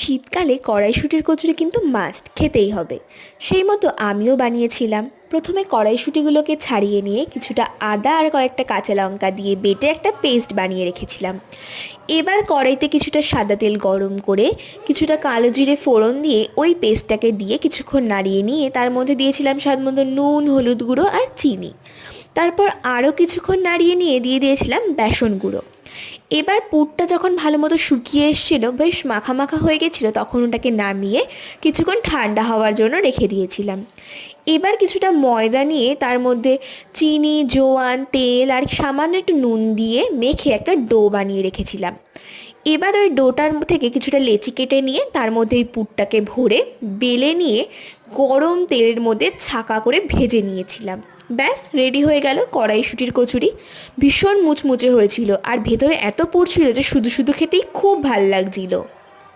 শীতকালে কড়াইশুঁটির কচুরি কিন্তু মাস্ট খেতেই হবে। সেই মতো আমিও বানিয়েছিলাম। প্রথমে কড়াইশুঁটিগুলোকে ছাড়িয়ে নিয়ে কিছুটা আদা আর কয়েকটা কাঁচা লঙ্কা দিয়ে বেটে একটা পেস্ট বানিয়ে রেখেছিলাম। এবার কড়াইতে কিছুটা সাদা তেল গরম করে কিছুটা কালো জিরে ফোড়ন দিয়ে ওই পেস্টটাকে দিয়ে কিছুক্ষণ নাড়িয়ে নিয়ে তার মধ্যে দিয়েছিলাম স্বাদ মতো নুন, হলুদ গুঁড়ো আর চিনি। তারপর আরও কিছুক্ষণ নাড়িয়ে নিয়ে দিয়ে দিয়েছিলাম বেসন গুঁড়ো। এবার পুরটা যখন ভালো মতো শুকিয়ে এসেছিল, বেশ মাখা মাখা হয়ে গেছিল, তখন ওটাকে নামিয়ে কিছুক্ষণ ঠান্ডা হওয়ার জন্য রেখে দিয়েছিলাম। এবার কিছুটা ময়দা নিয়ে তার মধ্যে চিনি, জোয়ান, তেল আর সামান্য একটু নুন দিয়ে মেখে একটা ডো বানিয়ে রেখেছিলাম। এবার ওই ডোটার থেকে কিছুটা লেচি কেটে নিয়ে তার মধ্যে এই পুরটাকে ভরে বেলে নিয়ে গরম তেলের মধ্যে ছাকা করে ভেজে নিয়েছিলাম। ব্যাস, রেডি হয়ে গেল কড়াইশুটির কচুরি। ভীষণ মুচমুচে হয়েছিল। আর ভেতরে এত পুর ছিল যে শুধু শুধু খেতেই খুব ভালো লাগছিল।